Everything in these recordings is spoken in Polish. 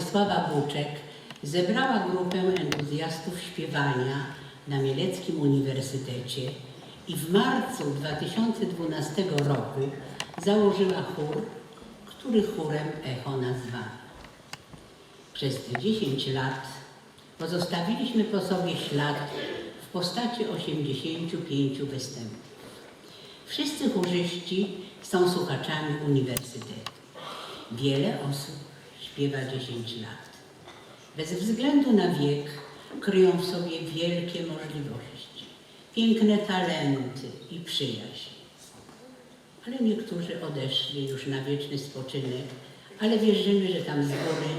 Władysława Buczek zebrała grupę entuzjastów śpiewania na Mieleckim Uniwersytecie i w marcu 2012 roku założyła chór, który chórem Echo nazwano. Przez te 10 lat pozostawiliśmy po sobie ślad w postaci 85 występów. Wszyscy chórzyści są słuchaczami uniwersytetu. Wiele osób śpiewa 10 lat. Bez względu na wiek kryją w sobie wielkie możliwości, piękne talenty i przyjaźń. Ale niektórzy odeszli już na wieczny spoczynek, ale wierzymy, że tam z góry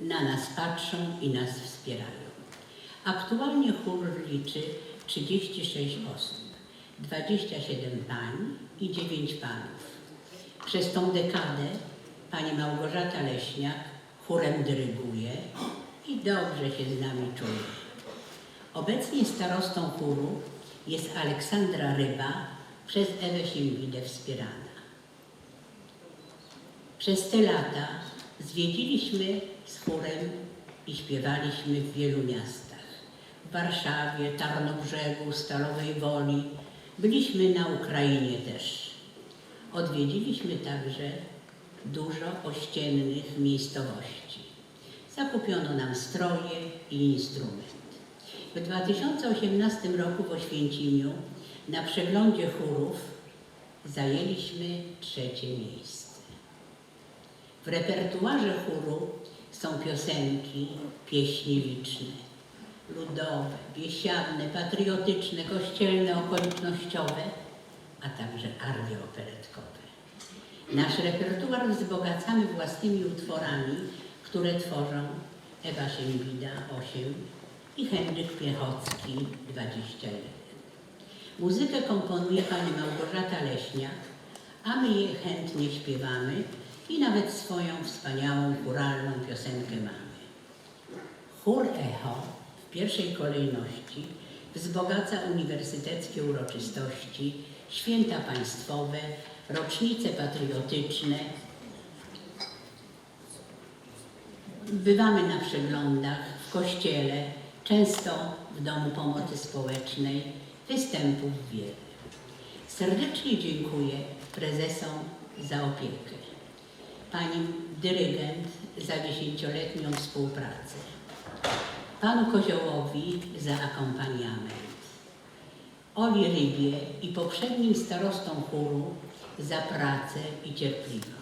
na nas patrzą i nas wspierają. Aktualnie chór liczy 36 osób, 27 pań i 9 panów. Przez tą dekadę pani Małgorzata Leśniak chórem dyryguje i dobrze się z nami czuje. Obecnie starostą chóru jest Aleksandra Ryba, przez Ewę Siembidę wspierana. Przez te lata zwiedziliśmy z chórem i śpiewaliśmy w wielu miastach. W Warszawie, Tarnobrzegu, Stalowej Woli. Byliśmy na Ukrainie też. Odwiedziliśmy także dużo ościennych miejscowości. Zakupiono nam stroje i instrument. W 2018 roku w Oświęcimiu na przeglądzie chórów zajęliśmy trzecie miejsce. W repertuarze chóru są piosenki, pieśni liczne, ludowe, biesiadne, patriotyczne, kościelne, okolicznościowe, a także arie operetkowe. Nasz repertuar wzbogacamy własnymi utworami, które tworzą Ewa Siembida 8 i Henryk Piechocki 21. Muzykę komponuje pani Małgorzata Leśniak, a my je chętnie śpiewamy i nawet swoją wspaniałą chóralną piosenkę mamy. Chór Echo w pierwszej kolejności wzbogaca uniwersyteckie uroczystości, święta państwowe, rocznice patriotyczne. Bywamy na przeglądach w kościele, często w Domu Pomocy Społecznej, występów wiele. Serdecznie dziękuję prezesom za opiekę, pani dyrygent za dziesięcioletnią współpracę, panu Koziołowi za akompaniament, Oli Rybie i poprzednim starostom chóru za pracę i cierpliwość.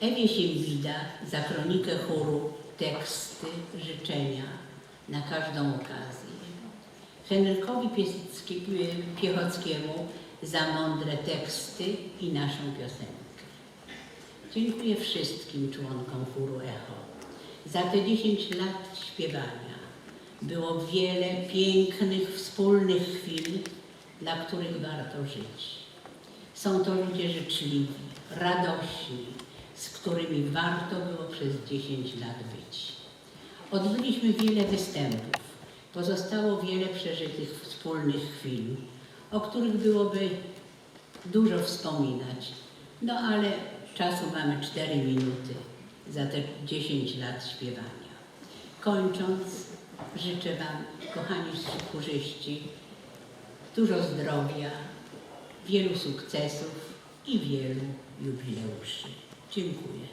Ewie Siembida za kronikę chóru, teksty, życzenia na każdą okazję. Henrykowi Piechockiemu za mądre teksty i naszą piosenkę. Dziękuję wszystkim członkom chóru Echo za te 10 lat śpiewania. Było wiele pięknych, wspólnych chwil, dla których warto żyć. Są to ludzie życzliwi, radośni, z którymi warto było przez 10 lat być. Odbyliśmy wiele występów. Pozostało wiele przeżytych wspólnych chwil, o których byłoby dużo wspominać. No ale czasu mamy 4 minuty za te 10 lat śpiewania. Kończąc, życzę Wam, kochani chórzyści, dużo zdrowia, wielu sukcesów i wielu jubileuszy. Dziękuję.